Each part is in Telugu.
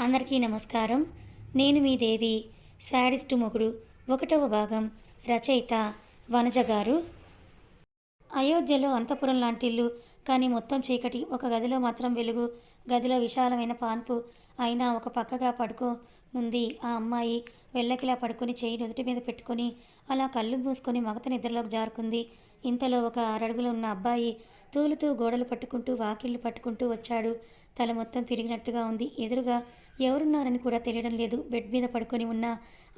అందరికీ నమస్కారం. నేను మీ దేవి శాడిస్టు మొగుడు ఒకటవ భాగం రచయిత వనజ గారు. అయోధ్యలో అంతపురం లాంటి ఇల్లు కానీ మొత్తం చీకటి ఒక గదిలో మాత్రం వెలుగు గదిలో విశాలమైన పాన్పు అయినా ఒక పక్కగా పడుకోనుంది ఆ అమ్మాయి వెళ్ళకిలా పడుకొని చేయి నుదుటి మీద పెట్టుకొని అలా కళ్ళు మూసుకొని మగత నిద్రలోకి జారుకుంది. ఇంతలో ఒక అరడుగులో ఉన్న అబ్బాయి తూలుతూ గోడలు పట్టుకుంటూ వాకిళ్ళు పట్టుకుంటూ వచ్చాడు. తల మొత్తం తిరిగినట్టుగా ఉంది. ఎదురుగా ఎవరున్నారని కూడా తెలియడం లేదు. బెడ్ మీద పడుకొని ఉన్న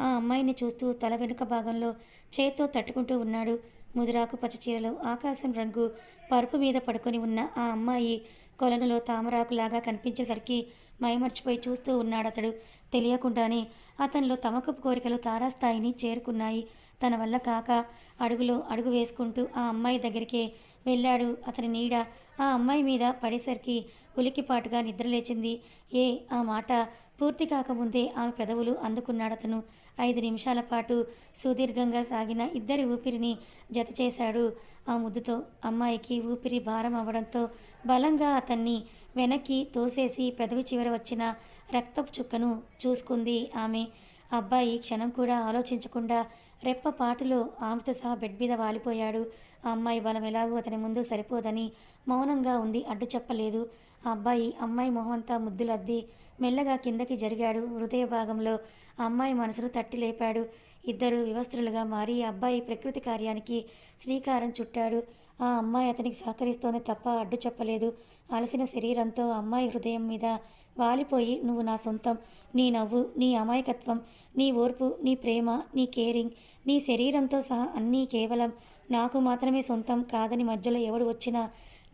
ఆ అమ్మాయిని చూస్తూ తల వెనుక భాగంలో చేత్తో తట్టుకుంటూ ఉన్నాడు. ముదిరాకు పచ్చచీరలో ఆకాశం రంగు పరుపు మీద పడుకొని ఉన్న ఆ అమ్మాయి కొలనులో తామరాకులాగా కనిపించేసరికి మైమర్చిపోయి చూస్తూ ఉన్నాడు అతడు తెలియకుండానే అతనిలో తమకపు కోరికలు తారాస్థాయిని చేరుకున్నాయి. తన వల్ల కాక అడుగులో అడుగు వేసుకుంటూ ఆ అమ్మాయి దగ్గరికే వెళ్ళాడు. అతని నీడ ఆ అమ్మాయి మీద పడేసరికి ఉలికిపాటుగా నిద్రలేచింది ఏ ఆ మాట పూర్తి కాకముందే ఆమె పెదవులు అందుకున్నాడు అతను ఐదు నిమిషాల పాటు సుదీర్ఘంగా సాగిన ఇద్దరి ఊపిరిని జత చేశాడు ఆ ముద్దుతో. అమ్మాయికి ఊపిరి భారం అవ్వడంతో బలంగా అతన్ని వెనక్కి తోసేసి పెదవి చివర వచ్చిన రక్తపు చుక్కను చూసుకుంది ఆమె. అబ్బాయి క్షణం కూడా ఆలోచించకుండా రెప్పపాటులో ఆమెతో సహా బెడ్ మీద వాలిపోయాడు. ఆ అమ్మాయి బలం ఎలాగూ అతని ముందు సరిపోదని మౌనంగా ఉంది. అడ్డు చెప్పలేదు. ఆ అబ్బాయి అమ్మాయి మొహమంతా ముద్దులద్ది. మెల్లగా కిందకి జరిగాడు. హృదయ భాగంలో అమ్మాయి మనసును తట్టి లేపాడు. ఇద్దరు వివస్త్రులుగా మారి అబ్బాయి ప్రకృతి కార్యానికి శ్రీకారం చుట్టాడు. ఆ అమ్మాయి అతనికి సహకరిస్తోంది తప్ప అడ్డు చెప్పలేదు. అలసిన శరీరంతో అమ్మాయి హృదయం మీద వాలిపోయి నువ్వు నా సొంతం. నీ నవ్వు నీ అమాయకత్వం నీ ఓర్పు నీ ప్రేమ నీ కేరింగ్ నీ శరీరంతో సహా అన్నీ కేవలం నాకు మాత్రమే సొంతం కాదని మధ్యలో ఎవడు వచ్చినా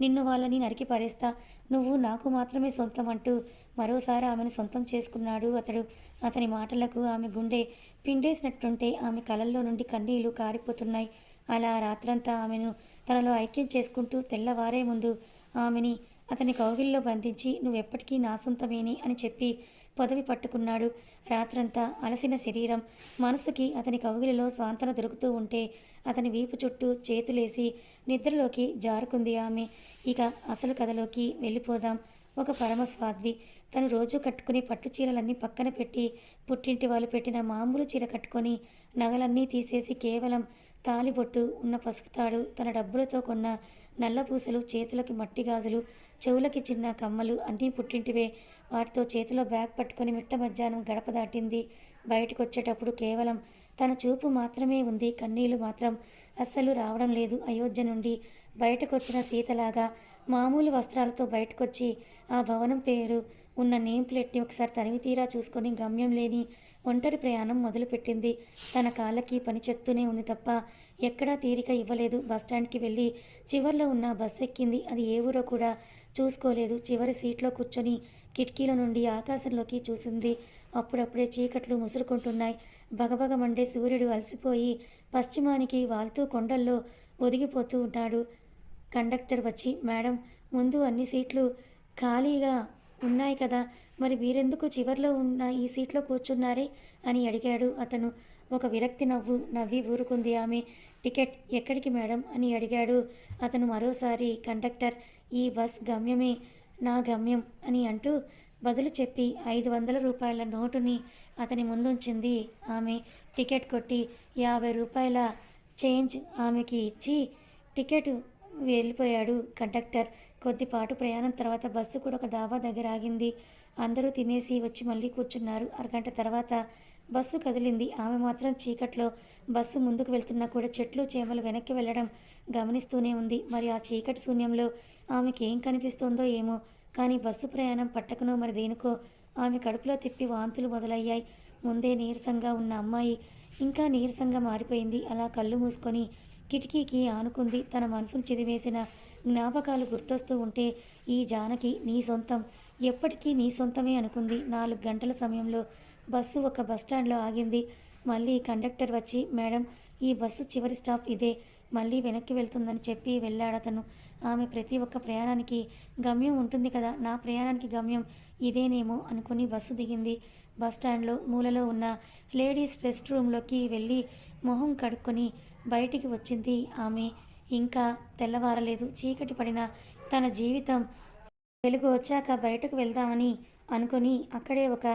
నిన్ను వాళ్ళని నరికి పడేస్తా నువ్వు నాకు మాత్రమే సొంతం అంటూ మరోసారి ఆమెను సొంతం చేసుకున్నాడు అతడు. అతని మాటలకు ఆమె గుండె పిండేసినట్టుంటే ఆమె కలల్లో నుండి కన్నీళ్ళు కారిపోతున్నాయి. అలా రాత్రంతా ఆమెను తనలో ఐక్యం చేసుకుంటూ తెల్లవారే ముందు ఆమెని అతని కౌగిల్లో బంధించి నువ్వెప్పటికీ నా సొంతమేని అని చెప్పి పదవి పట్టుకున్నాడు. రాత్రంతా అలసిన శరీరం. మనసుకి అతని కౌగిలిలో స్వాంతన దొరుకుతూ ఉంటే అతని వీపు చుట్టూ చేతులేసి నిద్రలోకి జారుకుంది ఆమె. ఇక అసలు కథలోకి వెళ్ళిపోదాం. ఒక పరమస్వాద్వి. తను రోజు కట్టుకునే పట్టు చీరలన్నీ పక్కన పెట్టి పుట్టింటి వాళ్ళు పెట్టిన మామూలు చీర కట్టుకొని నగలన్నీ తీసేసి కేవలం తాలిబొట్టు ఉన్న పసుపు తాడు తన డబ్బులతో కొన్న నల్ల పూసలు చేతులకి మట్టి గాజులు చెవులకి చిన్న కమ్మలు అన్నీ పుట్టింటివే. వాటితో చేతిలో బ్యాగ్ పట్టుకొని మిట్ట మధ్యాహ్నం గడప దాటింది. బయటకు వచ్చేటప్పుడు కేవలం తన చూపు మాత్రమే ఉంది. కన్నీళ్ళు మాత్రం అస్సలు రావడం లేదు అయోధ్య నుండి బయటకొచ్చిన సీతలాగా. మామూలు వస్త్రాలతో బయటకొచ్చి ఆ భవనం పేరు ఉన్న నేమ్ ప్లేట్ని ఒకసారి తనివి తీరా చూసుకొని గమ్యం లేని ఒంటరి ప్రయాణం మొదలుపెట్టింది. తన కాళ్ళకి పని చెప్తూనే ఉంది తప్ప ఎక్కడా తీరిక ఇవ్వలేదు. బస్టాండ్కి వెళ్ళి చివర్లో ఉన్న బస్సు ఎక్కింది. అది ఏ ఊరో కూడా చూసుకోలేదు. చివరి సీట్లో కూర్చొని కిటికీల నుండి ఆకాశంలోకి చూసింది. అప్పుడప్పుడే చీకట్లు ముసురుకుంటున్నాయి. భగభగమండే సూర్యుడు అలసిపోయి పశ్చిమానికి వాలుతూ కొండల్లో ఒదిగిపోతూ ఉన్నాడు కండక్టర్ వచ్చి మేడం ముందు అన్ని సీట్లు ఖాళీగా ఉన్నాయి కదా. మరి మీరెందుకు చివర్లో ఉన్న ఈ సీట్లో కూర్చున్నారే అని అడిగాడు అతను. ఒక విరక్తి నవ్వు నవ్వి ఊరుకుంది ఆమె. టికెట్ ఎక్కడికి మేడం అని అడిగాడు అతను మరోసారి. కండక్టర్ ఈ బస్ గమ్యమే నా గమ్యం అని అంటూ బదులు చెప్పి ఐదు వందల రూపాయల నోటుని అతని ముందుంచింది ఆమె. టికెట్ కొట్టి యాభై రూపాయల చేంజ్ ఆమెకి ఇచ్చి టికెట్ వెళ్ళిపోయాడు కండక్టర్. కొద్దిపాటు ప్రయాణం తర్వాత బస్సు కూడా ఒక దాబా దగ్గర ఆగింది. అందరూ తినేసి వచ్చి మళ్ళీ కూర్చున్నారు. అరగంట తర్వాత బస్సు కదిలింది. ఆమె మాత్రం చీకట్లో బస్సు ముందుకు వెళ్తున్నా కూడా చెట్లు చేమలు వెనక్కి వెళ్ళడం గమనిస్తూనే ఉంది. మరి ఆ చీకటి శూన్యంలో ఆమెకి ఏం కనిపిస్తుందో ఏమో. కానీ బస్సు ప్రయాణం పట్టకనో మరి దేనికో ఆమె కడుపులో తిప్పి వాంతులు మొదలయ్యాయి. ముందే నీరసంగా ఉన్న అమ్మాయి ఇంకా నీరసంగా మారిపోయింది. అలా కళ్ళు మూసుకొని కిటికీకి ఆనుకుంది. తన మనసును చిదివేసిన జ్ఞాపకాలు గుర్తొస్తూ ఉంటే ఈ జానకి నీ సొంతం. ఎప్పటికీ నీ సొంతమే అనుకుంది. నాలుగు గంటల సమయంలో బస్సు ఒక బస్టాండ్లో ఆగింది. మళ్ళీ కండక్టర్ వచ్చి మేడం ఈ బస్సు చివరి స్టాప్ ఇదే. మళ్ళీ వెనక్కి వెళ్తుందని చెప్పి వెళ్ళాడతను. ఆమె ప్రతి ఒక్క ప్రయాణానికి గమ్యం ఉంటుంది కదా. నా ప్రయాణానికి గమ్యం ఇదేనేమో అనుకుని బస్సు దిగింది. బస్ స్టాండ్లో మూలలో ఉన్న లేడీస్ రెస్ట్ రూమ్లోకి వెళ్ళి మొహం కడుక్కొని బయటికి వచ్చింది ఆమె. ఇంకా తెల్లవారలేదు. చీకటి పడిన తన జీవితం వెలుగు వచ్చాక బయటకు వెళ్దామని అనుకొని అక్కడే ఒక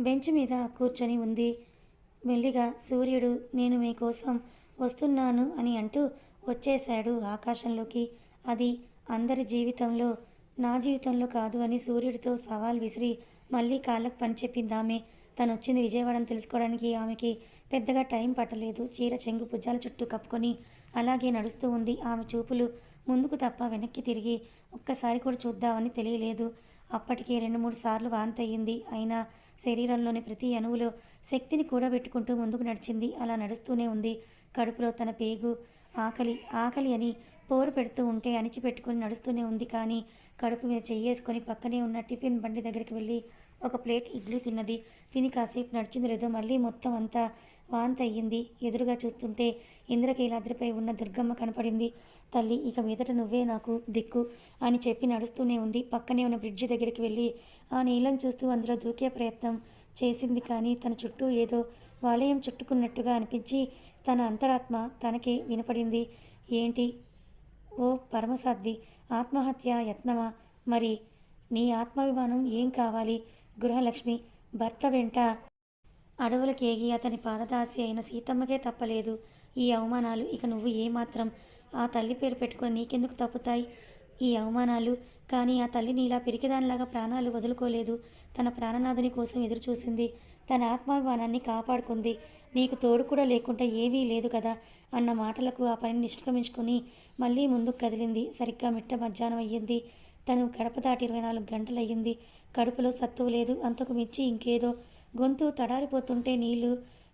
బెంచ్ మీద కూర్చొని ఉంది. మెల్లిగా సూర్యుడు నేను మీకోసం వస్తున్నాను అని అంటూ వచ్చేశాడు ఆకాశంలోకి. అది అందరి జీవితంలో నా జీవితంలో కాదు అని సూర్యుడితో సవాల్ విసిరి మళ్ళీ కాళ్ళకు పని చెప్పింది ఆమె. తను వచ్చింది విజయవాడని తెలుసుకోవడానికి ఆమెకి పెద్దగా టైం పట్టలేదు. చీర చెంగు భుజాల చుట్టూ కప్పుకొని అలాగే నడుస్తూ ఉంది. ఆమె చూపులు ముందుకు తప్ప వెనక్కి తిరిగి ఒక్కసారి కూడా చూద్దామని తెలియలేదు. అప్పటికే రెండు మూడు సార్లు వాంతి అయ్యింది అయినా శరీరంలోని ప్రతి అణువులో శక్తిని కూడబెట్టుకుంటూ ముందుకు నడిచింది. అలా నడుస్తూనే ఉంది. కడుపులో తన పేగు ఆకలి ఆకలి అని పోరు పెడుతూ ఉంటే అణిచిపెట్టుకొని నడుస్తూనే ఉంది. కానీ కడుపు మీద చెయ్యేసుకొని పక్కనే ఉన్న టిఫిన్ బండి దగ్గరికి వెళ్ళి ఒక ప్లేట్ ఇడ్లీ తిన్నది. తిని కాసేపు నడిచింది లేదో మళ్ళీ మొత్తం అంతా వాంత అయ్యింది ఎదురుగా చూస్తుంటే ఇంద్రకీలాద్రిపై ఉన్న దుర్గమ్మ కనపడింది. తల్లి ఇక మీదట నువ్వే నాకు దిక్కు అని చెప్పి నడుస్తూనే ఉంది. పక్కనే ఉన్న బ్రిడ్జి దగ్గరికి వెళ్ళి ఆ నీళ్ళని చూస్తూ అందులో దూకే ప్రయత్నం చేసింది కానీ తన చుట్టూ ఏదో వాలయం చుట్టుకున్నట్టుగా అనిపించి తన అంతరాత్మ తనకి వినపడింది. ఏంటి? ఓ పరమసాధ్వి ఆత్మహత్య యత్నమా? మరి నీ ఆత్మాభిమానం ఏం కావాలి? గృహలక్ష్మి భర్త వెంట అడవులకేగి అతని పాదదాసి అయిన సీతమ్మకే తప్పలేదు. ఈ అవమానాలు ఇక నువ్వు ఏమాత్రం ఆ తల్లి పేరు పెట్టుకొని నీకెందుకు తప్పుతాయి? ఈ అవమానాలు కానీ ఆ తల్లి నీలా పిరికిదానిలాగా ప్రాణాలు వదులుకోలేదు. తన ప్రాణనాథుని కోసం ఎదురుచూసింది. తన ఆత్మాభిమానాన్ని కాపాడుకుంది. నీకు తోడు కూడా లేకుండా ఏమీ లేదు కదా? అన్న మాటలకు ఆ పనిని నిష్క్రమించుకొని మళ్ళీ ముందుకు కదిలింది. సరిగ్గా మిట్ట మధ్యాహ్నం అయ్యింది. తను గడప దాటి ఇరవై నాలుగు గంటలయ్యింది. కడుపులో సత్తువు లేదు. అంతకు మించి ఇంకేదో. గొంతు తడారిపోతుంటే నీళ్ళు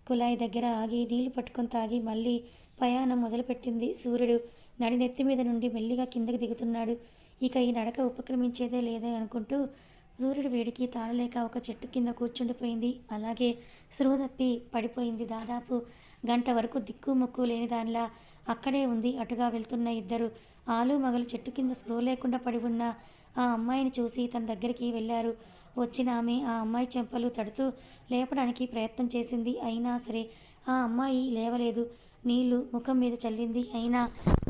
కుళాయి దగ్గర ఆగి నీళ్ళు పట్టుకొని తాగి మళ్ళీ ప్రయాణం మొదలుపెట్టింది సూర్యుడు. నడినెత్తి మీద నుండి మెల్లిగా కిందకి దిగుతున్నాడు. ఇక ఈ నడక ఉపక్రమించేదే లేదే అనుకుంటూ సూర్యుడు వేడికి తాళలేక ఒక చెట్టు కింద కూర్చుండిపోయింది. అలాగే స్పృహ తప్పి పడిపోయింది. దాదాపు గంట వరకు దిక్కు ముక్కు లేని దానిలా అక్కడే ఉంది. అటుగా వెళ్తున్న ఇద్దరు ఆలు మగలు చెట్టు కింద స్లో లేకుండా పడి ఉన్న ఆ అమ్మాయిని చూసి తన దగ్గరికి వెళ్ళారు. వచ్చిన ఆమె ఆ అమ్మాయి చెంపలు తడుతూ లేపడానికి ప్రయత్నం చేసింది. అయినా సరే ఆ అమ్మాయి లేవలేదు. నీళ్ళు ముఖం మీద చల్లింది. అయినా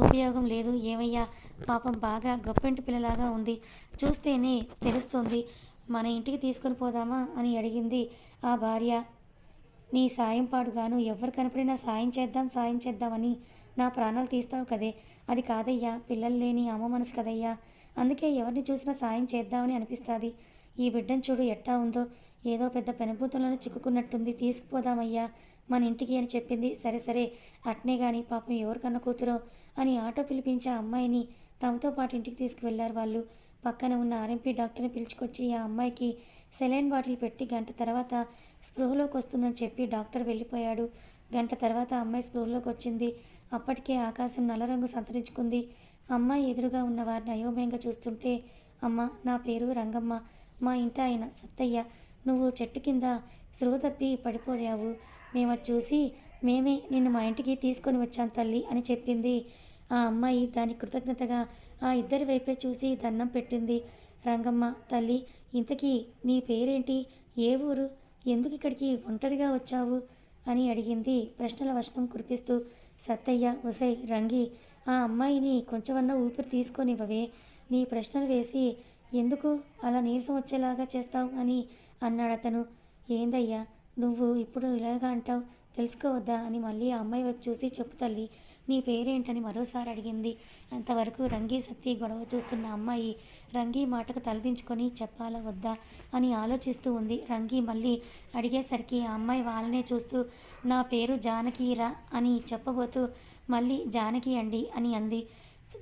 ఉపయోగం లేదు. ఏమయ్యా? పాపం బాగా గొప్పింటి పిల్లలాగా ఉంది. చూస్తేనే తెలుస్తుంది. మన ఇంటికి తీసుకొని పోదామా అని అడిగింది ఆ భార్య. నీ సాయం పాడుగాను. ఎవరు కనపడినా సాయం చేద్దాం సాయం చేద్దామని నా ప్రాణాలు తీస్తావు కదే. అది కాదయ్యా పిల్లలు లేని అమ్మ మనసు కదయ్యా. అందుకే ఎవరిని చూసినా సాయం చేద్దామని అనిపిస్తుంది. ఈ బిడ్డను చూడు ఎట్టా ఉందో. ఏదో పెద్ద పెనుభూతంలోనే చిక్కుకున్నట్టుంది. తీసుకుపోదామయ్యా. మన ఇంటికి అని చెప్పింది. సరే సరే. అట్నే గాని పాపం ఎవరు కన్న కూతురో అని ఆటో పిలిపించే అమ్మాయిని తమతో పాటు ఇంటికి తీసుకువెళ్ళారు వాళ్ళు. పక్కన ఉన్న ఆర్ఎంపీ డాక్టర్ని పిలుచుకొచ్చి ఆ అమ్మాయికి సెలైన్ బాటిల్ పెట్టి గంట తర్వాత స్పృహలోకి వస్తుందని చెప్పి డాక్టర్ వెళ్ళిపోయాడు. గంట తర్వాత అమ్మాయి స్పృహలోకి వచ్చింది అప్పటికే ఆకాశం నల్ల రంగు సంతరించుకుంది. అమ్మాయి ఎదురుగా ఉన్న వారిని అయోమయంగా చూస్తుంటే అమ్మ నా పేరు రంగమ్మ. మా ఇంట ఆయన సత్తయ్య నువ్వు చెట్టు కింద స్పృహ తప్పి పడిపోయావు. మేము అది చూసి మేమే నిన్ను మా ఇంటికి తీసుకొని వచ్చాం తల్లి అని చెప్పింది. ఆ అమ్మాయి దాని కృతజ్ఞతగా ఆ ఇద్దరి వైపే చూసి దండం పెట్టింది. రంగమ్మ తల్లి ఇంతకీ నీ పేరేంటి? ఏ ఊరు? ఎందుకు ఇక్కడికి ఒంటరిగా వచ్చావు? అని అడిగింది ప్రశ్నల వర్షం కురిపిస్తూ. సత్తయ్య ఒసై రంగి ఆ అమ్మాయిని కొంచెమన్నా ఊపిరి తీసుకొనివ్వవే. నీ ప్రశ్నలు వేసి ఎందుకు అలా నీరసం వచ్చేలాగా చేస్తావు అని అన్నాడు అతను. ఏందయ్యా నువ్వు ఇప్పుడు ఇలాగా అంటావు? తెలుసుకోవద్దా అని మళ్ళీ ఆ అమ్మాయి వైపు చూసి చెప్పు తల్లి. నీ పేరేంటని మరోసారి అడిగింది. అంతవరకు రంగి సత్తి గొడవ చూస్తున్న అమ్మాయి రంగి మాటకు తలదించుకొని చెప్పాలా వద్దా అని ఆలోచిస్తూ ఉంది. రంగి మళ్ళీ అడిగేసరికి ఆ అమ్మాయి వాళ్ళనే చూస్తూ నా పేరు జానకిరా అని చెప్పబోతూ మళ్ళీ జానకి అండి అని అంది.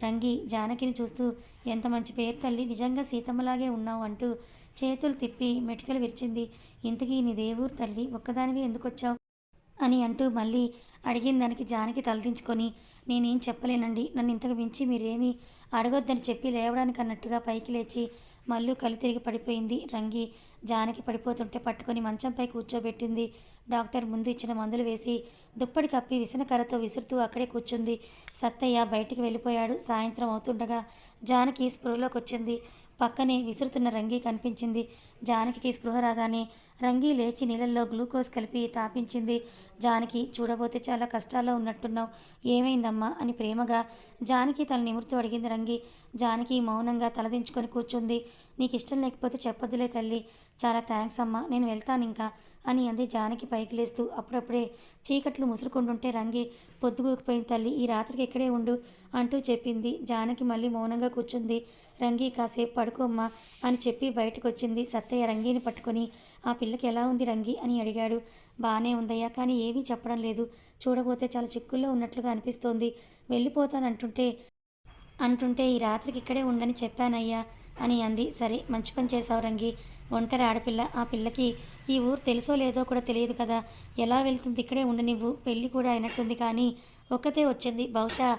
రంగి జానకిని చూస్తూ ఎంత మంచి పేరు తల్లి నిజంగా సీతమ్మలాగే ఉన్నావు అంటూ చేతులు తిప్పి మెటికలు విరిచింది. ఇంతకీ నీ దేవురు తల్లి ఒక్కదానివి ఎందుకు వచ్చావు అని అంటూ మళ్ళీ అడిగిన దానికి జానకి తలదించుకొని నేనేం చెప్పలేనండి. నన్ను ఇంతకు మించి మీరేమీ అడగొద్దని చెప్పి లేవడానికి అన్నట్టుగా పైకి లేచి మళ్ళీ కళ్ళు తిరిగి పడిపోయింది రంగి. జానకి పడిపోతుంటే పట్టుకొని మంచంపై కూర్చోబెట్టింది. డాక్టర్ ముందు ఇచ్చిన మందులు వేసి దుప్పటి కప్పి విసనకర్రతో విసురుతూ అక్కడే కూర్చుంది. సత్తయ్య బయటికి వెళ్ళిపోయాడు. సాయంత్రం అవుతుండగా జానకి స్పృహలోకి వచ్చింది పక్కనే విసురుతున్న రంగి కనిపించింది. జానకి స్పృహ రాగానే రంగి లేచి నీళ్ళల్లో గ్లూకోజ్ కలిపి తాపించింది. జానకి చూడబోతే చాలా కష్టాల్లో ఉన్నట్టున్నావు. ఏమైందమ్మా? అని ప్రేమగా జానకి తన నిమురుతూ అడిగింది రంగి. జానకి మౌనంగా తలదించుకొని కూర్చుంది. నీకు ఇష్టం లేకపోతే చెప్పొద్దులే తల్లి. చాలా థ్యాంక్స్ అమ్మా. నేను వెళ్తాను ఇంకా అని అంది జానకి పైకి లేస్తూ. అప్పుడప్పుడే చీకట్లు ముసురుకుంటుంటే రంగి పొద్దుగూకిపోయింది తల్లి. ఈ రాత్రికి ఇక్కడే ఉండు అంటూ చెప్పింది. జానకి మళ్ళీ మౌనంగా కూర్చుంది. రంగి కాసేపు పడుకోమ్మా అని చెప్పి బయటకు వచ్చింది సత్తయ్య రంగిని పట్టుకొని. ఆ పిల్లకి ఎలా ఉంది రంగి అని అడిగాడు. బాగానే ఉందయ్యా కానీ ఏమీ చెప్పడం లేదు. చూడబోతే చాలా చిక్కుల్లో ఉన్నట్లుగా అనిపిస్తోంది. వెళ్ళిపోతానంటుంటే అంటుంటే ఈ రాత్రికి ఇక్కడే ఉండని చెప్పానయ్యా అని అంది. సరే మంచి పని చేశావు రంగి. ఒంటరి ఆడపిల్ల ఆ పిల్లకి ఈ ఊరు తెలుసో లేదో కూడా తెలియదు కదా. ఎలా వెళ్తుంది ఇక్కడే ఉండనివ్వు పెళ్ళి కూడా అయినట్టుంది కానీ ఒక్కతే వచ్చింది. బహుశా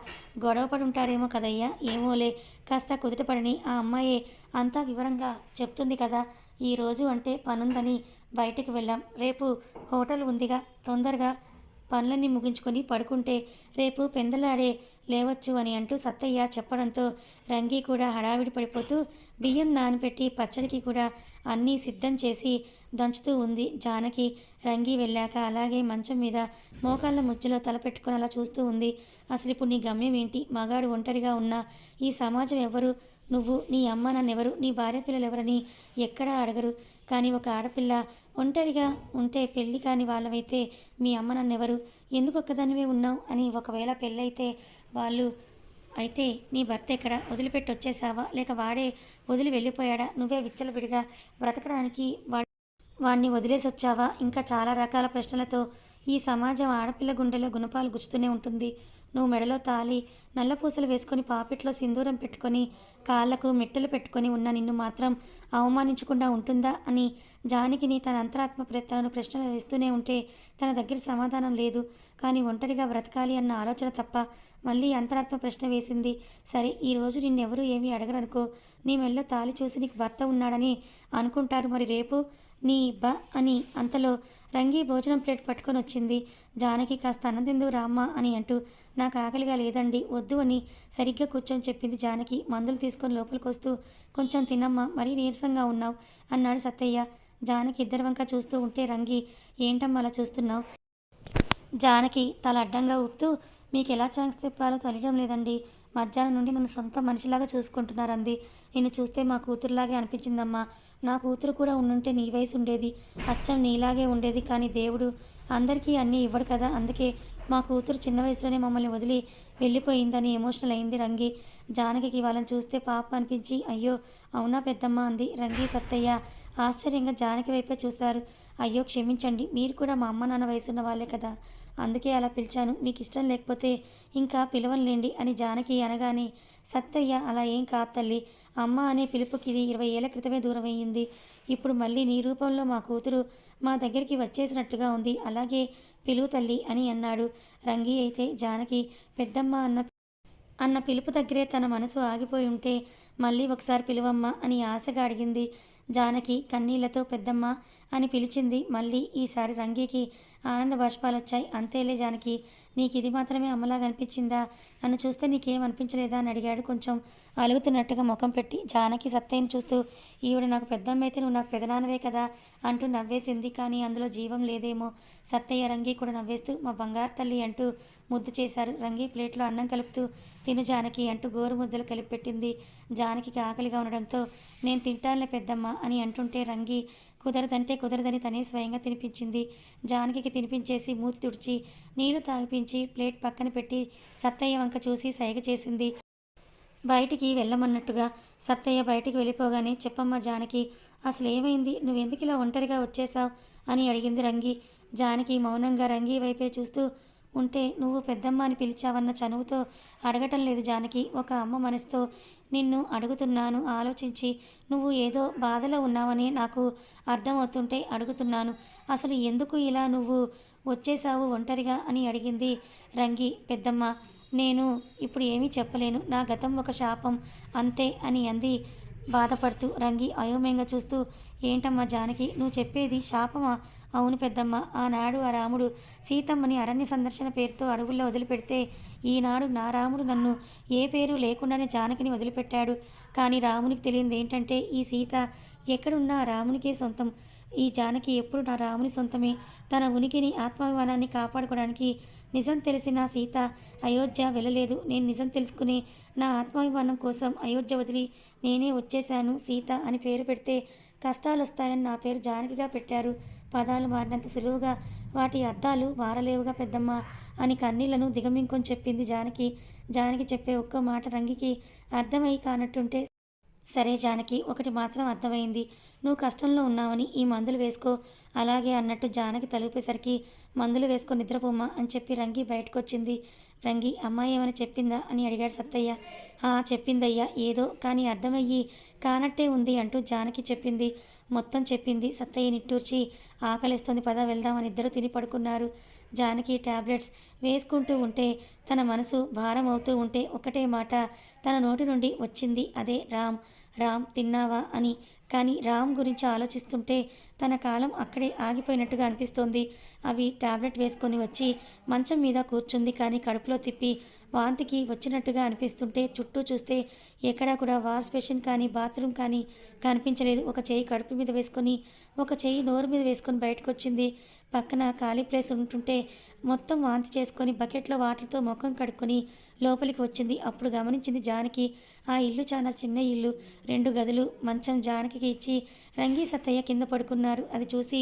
గొడవ పడి ఉంటారేమో కదయ్యా. ఏమోలే. కాస్త కుదుటపడని ఆ అమ్మాయే అంతా వివరంగా చెప్తుంది కదా. ఈ రోజు అంటే పనుందని బయటకు వెళ్ళాం. రేపు హోటల్ ఉందిగా. తొందరగా పనులన్నీ ముగించుకొని పడుకుంటే రేపు పెందలాడే లేవచ్చు అని అంటూ సత్తయ్య చెప్పడంతో రంగి కూడా హడావిడి పడిపోతూ బియ్యం నానబెట్టి పచ్చడికి కూడా అన్నీ సిద్ధం చేసి దంచుతూ ఉంది. జానకి రంగి వెళ్ళాక అలాగే మంచం మీద మోకాళ్ళ ముజ్జలో తలపెట్టుకుని అలా చూస్తూ ఉంది. అసలు ఇప్పుడు నీ గమ్యం ఏంటి? మగాడు ఒంటరిగా ఉన్నా ఈ సమాజం ఎవరు? నువ్వు నీ అమ్మ నన్నెవరు? నీ భార్య పిల్లలు ఎవరని ఎక్కడా అడగరు. కానీ ఒక ఆడపిల్ల ఒంటరిగా ఉంటే పెళ్ళి కాని వాళ్ళవైతే మీ అమ్మ నన్నెవరు? ఎందుకు ఒక్కదానివే ఉన్నావు? అని ఒకవేళ పెళ్ళైతే వాళ్ళు అయితే నీ భర్త ఎక్కడ? వదిలిపెట్టి వచ్చేసావా లేక వాడే వదిలి వెళ్ళిపోయాడా? నువ్వే విచ్చలవిడిగా బ్రతకడానికి వా వాడిని వదిలేసి వచ్చావా ఇంకా చాలా రకాల ప్రశ్నలతో ఈ సమాజం ఆడపిల్ల గుండెలో గుణపాలు గుచ్చుతూనే ఉంటుంది. నువ్వు మెడలో తాలి నల్లపూసలు వేసుకొని పాపిట్లో సింధూరం పెట్టుకొని కాళ్ళకు మెట్టెలు పెట్టుకొని ఉన్న నిన్ను మాత్రం అవమానించకుండా ఉంటుందా అని జానకిని తన అంతరాత్మ ప్ర- తనను ప్రశ్నలు వేస్తూనే ఉంటే తన దగ్గర సమాధానం లేదు. కానీ ఒంటరిగా బ్రతకాలి అన్న ఆలోచన తప్ప మళ్ళీ అంతరాత్మ ప్రశ్న వేసింది. సరే ఈ రోజు నిన్నెవరూ ఏమీ అడగరనుకో నీ మెల్లో తాలి చూసి నీకు భర్త ఉన్నాడని అనుకుంటారు మరి రేపు? నీ బ అని అంతలో రంగి భోజనం ప్లేట్ పట్టుకొని వచ్చింది. జానకి కాస్త అన్నదిందు రామ్మా అని అంటూ నాకు ఆకలిగా లేదండి వద్దు అని సరిగ్గా కూర్చొని చెప్పింది జానకి. మందులు తీసుకొని లోపలికి వస్తూ కొంచెం తినమ్మా మరీ నీరసంగా ఉన్నావు అన్నాడు సత్తయ్య. జానకి ఇద్దరి వంక చూస్తూ ఉంటే రంగి ఏంటమ్మా అలా చూస్తున్నావు? జానకి తల అడ్డంగా ఊపుతూ మీకు ఎలా ఛాన్స్ చెప్పాలో తెలియడం లేదండి. మధ్యాహ్నం నుండి నన్ను సొంత మనిషిలాగా చూసుకుంటున్నారంది. నిన్ను చూస్తే మా కూతురులాగే అనిపించిందమ్మా. నా కూతురు కూడా ఉండుంటే నీ వయసు ఉండేది. అచ్చం నీలాగే ఉండేది కానీ దేవుడు అందరికీ అన్నీ ఇవ్వడు కదా. అందుకే మా కూతురు చిన్న వయసులోనే మమ్మల్ని వదిలి వెళ్ళిపోయిందని ఎమోషనల్ అయింది రంగి. జానకి వాళ్ళని చూస్తే పాప అనిపించి అయ్యో అవునా పెద్దమ్మ అంది రంగి సత్తయ్య. ఆశ్చర్యంగా జానకి వైపే చూశారు. అయ్యో క్షమించండి మీరు కూడా మా అమ్మ నాన్న వయసున్న వాళ్ళే కదా. అందుకే అలా పిలిచాను మీకు ఇష్టం లేకపోతే ఇంకా పిలవనులేండి అని జానకి అనగానే సత్తయ్య అలా ఏం కాదు తల్లి. అమ్మ అనే పిలుపుకి ఇది ఇరవై ఏళ్ళ క్రితమే దూరమయ్యింది. ఇప్పుడు మళ్ళీ నీ రూపంలో మా కూతురు మా దగ్గరికి వచ్చేసినట్టుగా ఉంది. అలాగే పిలువు తల్లి అని అన్నాడు. రంగి అయితే జానకి పెద్దమ్మ అన్న అన్న పిలుపు దగ్గరే తన మనసు ఆగిపోయి ఉంటే మళ్ళీ ఒకసారి పిలువమ్మ అని ఆశగా అడిగింది. జానకి కన్నీళ్ళతో పెద్దమ్మ అని పిలిచింది. మళ్ళీ ఈసారి రంగికి ఆనంద బాష్పాలు వచ్చాయి అంతేలే జానకి నీకు ఇది మాత్రమే అమ్మలాగా అనిపించిందా? నన్ను చూస్తే నీకేం అనిపించలేదా అని అడిగాడు కొంచెం అలుగుతున్నట్టుగా ముఖం పెట్టి. జానకి సత్తయ్యను చూస్తూ ఈవిడ నాకు పెద్దమ్మ అయితే నువ్వు నాకు పెదనాన్నవే కదా? అంటూ నవ్వేసింది. కానీ అందులో జీవం లేదేమో. సత్తయ్య రంగి కూడా నవ్వేస్తూ మా బంగారు తల్లి అంటూ ముద్దు చేశారు. రంగి ప్లేట్లో అన్నం కలుపుతూ తిను జానకి అంటూ గోరు ముద్దలు కలిపి పెట్టింది జానకి ఆకలిగా ఉండడంతో నేను తింటానులే పెద్దమ్మ అని అంటుంటే రంగి కుదరదంటే కుదరదని తనే స్వయంగా తినిపించింది. జానకి తినిపించేసి మూతి తుడిచి నీళ్ళు తాగిపించి ప్లేట్ పక్కన పెట్టి సత్తయ్య వంక చూసి సైగ చేసింది. బయటికి వెళ్ళమన్నట్టుగా సత్తయ్య బయటికి వెళ్ళిపోగానే చెప్పమ్మ జానకి అసలు ఏమైంది నువ్వెందుకు ఇలా ఒంటరిగా వచ్చేసావు అని అడిగింది రంగి. జానకి మౌనంగా రంగి వైపే చూస్తూ ఉంటే నువ్వు పెద్దమ్మ అని పిలిచావన్న చనువుతో అడగటం లేదు జానకి. ఒక అమ్మ మనసుతో నిన్ను అడుగుతున్నాను ఆలోచించి నువ్వు ఏదో బాధలో ఉన్నావని నాకు అర్థమవుతుంటే అడుగుతున్నాను. అసలు ఎందుకు ఇలా నువ్వు వచ్చేసావు ఒంటరిగా అని అడిగింది రంగి పెద్దమ్మ. నేను ఇప్పుడు ఏమీ చెప్పలేను నా గతం ఒక శాపం అంతే అని అంది బాధపడుతూ రంగి అయోమయంగా చూస్తూ ఏంటమ్మా జానకి నువ్వు చెప్పేది శాపమా? అవును పెద్దమ్మ. ఆనాడు ఆ రాముడు సీతమ్మని అరణ్య సందర్శన పేరుతో అడవుల్లో వదిలిపెడితే ఈనాడు నా రాముడు నన్ను ఏ పేరు లేకుండానే జానకిని వదిలిపెట్టాడు. కానీ రామునికి తెలియంది ఏంటంటే ఈ సీత ఎక్కడున్నా రామునికే సొంతం. ఈ జానకి ఎప్పుడు నా రాముని సొంతమే. తన ఉనికిని ఆత్మాభిమానాన్ని కాపాడుకోవడానికి నిజం తెలిసిన సీత అయోధ్య వెళ్ళలేదు. నేను నిజం తెలుసుకుని నా ఆత్మాభిమానం కోసం అయోధ్య వదిలి నేనే వచ్చేశాను సీత అని పేరు పెడితే కష్టాలు వస్తాయని నా పేరు జానకిగా పెట్టారు. పదాలు మారినంత సులువుగా వాటి అర్థాలు మారలేవుగా పెద్దమ్మ అని కన్నీళ్ళను దిగమింకొని చెప్పింది జానకి. జానకి చెప్పే ఒక్క మాట రంగికి అర్థమై కానట్టుంటే సరే జానకి ఒకటి మాత్రం అర్థమైంది. నువ్వు కష్టంలో ఉన్నావని ఈ మందులు వేసుకో. అలాగే అన్నట్టు జానకి తలుపేసరికి మందులు వేసుకో నిద్రపోమా అని చెప్పి రంగి బయటకొచ్చింది. రంగి అమ్మాయి ఏమైనా చెప్పిందా? అని అడిగాడు సత్తయ్య ఆ చెప్పిందయ్యా ఏదో కానీ అర్థమయ్యి కానట్టే ఉంది అంటూ జానకి చెప్పింది. మొత్తం చెప్పింది. సత్తయ్య నిట్టూర్చి ఆకలిస్తుంది. పద వెళ్దామని ఇద్దరు తిని పడుకున్నారు. జానకి టాబ్లెట్స్ వేసుకుంటూ ఉంటే తన మనసు భారం అవుతూ ఉంటే ఒకటే మాట తన నోటి నుండి వచ్చింది అదే రామ్. రామ్ తిన్నావా అని. కానీ రామ్ గురించి ఆలోచిస్తుంటే తన కాలం అక్కడే ఆగిపోయినట్టుగా అనిపిస్తోంది. అవి టాబ్లెట్ వేసుకొని వచ్చి మంచం మీద కూర్చుంది. కానీ కడుపులో తిప్పి వాంతికి వచ్చినట్టుగా అనిపిస్తుంటే చుట్టూ చూస్తే ఎక్కడా కూడా వాష్ బేసిన్ కానీ బాత్రూమ్ కానీ కనిపించలేదు. ఒక చేయి కడుపు మీద వేసుకొని ఒక చేయి నోరు మీద వేసుకొని బయటకు వచ్చింది పక్కన ఖాళీ ప్లేస్ ఉంటుంటే మొత్తం వాంతి చేసుకొని బకెట్లో వాటర్తో ముఖం కడుక్కొని లోపలికి వచ్చింది. అప్పుడు గమనించింది జానకి ఆ ఇల్లు చాలా చిన్న ఇల్లు. రెండు గదులు మంచం జానకి ఇచ్చి రంగి సత్తయ్య కింద పడుకున్నారు. అది చూసి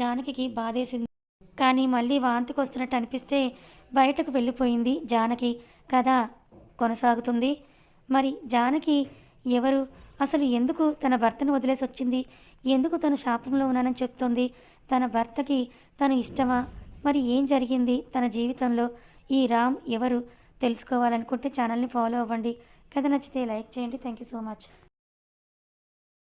జానకికి బాధేసింది. కానీ మళ్ళీ వాంతికి వస్తున్నట్టు అనిపిస్తే బయటకు వెళ్ళిపోయింది జానకి. కథ కొనసాగుతుంది. మరి జానకి ఎవరు? అసలు ఎందుకు తన భర్తను వదిలేసి వచ్చింది? ఎందుకు తను శాపంలో ఉన్నానని చెప్తోంది? తన భర్తకి తను ఇష్టమా? మరి ఏం జరిగింది తన జీవితంలో? ఈ రామ్ ఎవరు? తెలుసుకోవాలనుకుంటే ఛానల్ని ఫాలో అవ్వండి. కథ నచ్చితే లైక్ చేయండి. Thank you so much.